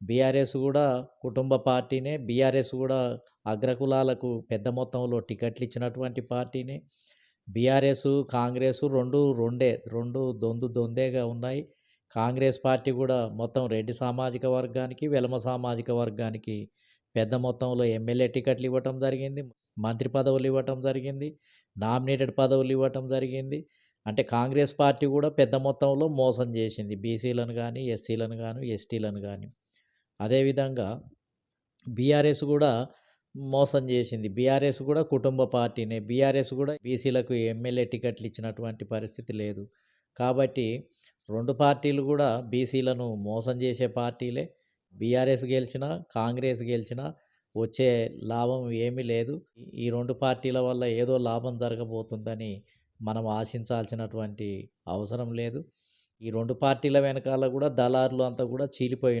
BRS కూడా కుటుంబ పార్టీనే బీఆర్ఎస్ కూడా అగ్రకులాలకు పెద్ద మొత్తంలో టికెట్లు ఇచ్చినటువంటి పార్టీనే. బీఆర్ఎస్ కాంగ్రెస్ రెండు రెండే రెండు దొందు దొందేగా ఉన్నాయి. కాంగ్రెస్ పార్టీ కూడా మొత్తం రెడ్డి సామాజిక వర్గానికి వెలమ సామాజిక వర్గానికి పెద్ద మొత్తంలో ఎమ్మెల్యే టికెట్లు ఇవ్వటం జరిగింది మంత్రి పదవులు ఇవ్వటం జరిగింది నామినేటెడ్ పదవులు ఇవ్వటం జరిగింది. అంటే కాంగ్రెస్ పార్టీ కూడా పెద్ద మొత్తంలో మోసం చేసింది. బీసీలను కానీ ఎస్సీలను కానీ ఎస్టీలను కానీ అదేవిధంగా బీఆర్ఎస్ కూడా మోసం చేసింది. బీఆర్ఎస్ కూడా కుటుంబ పార్టీనే. బీఆర్ఎస్ కూడా బీసీలకు ఎమ్మెల్యే టికెట్లు ఇచ్చినటువంటి పరిస్థితి లేదు. కాబట్టి రెండు పార్టీలు కూడా బీసీలను మోసం చేసే పార్టీలే. బీఆర్ఎస్ గెలిచినా కాంగ్రెస్ గెలిచినా వచ్చే లాభం ఏమీ లేదు. ఈ రెండు పార్టీల వల్ల ఏదో లాభం జరగబోతుందని మనం ఆశించాల్సినటువంటి అవసరం లేదు. ఈ రెండు పార్టీల వెనకాల కూడా దళారులు అంతా కూడా చీలిపోయి ఉన్నారు.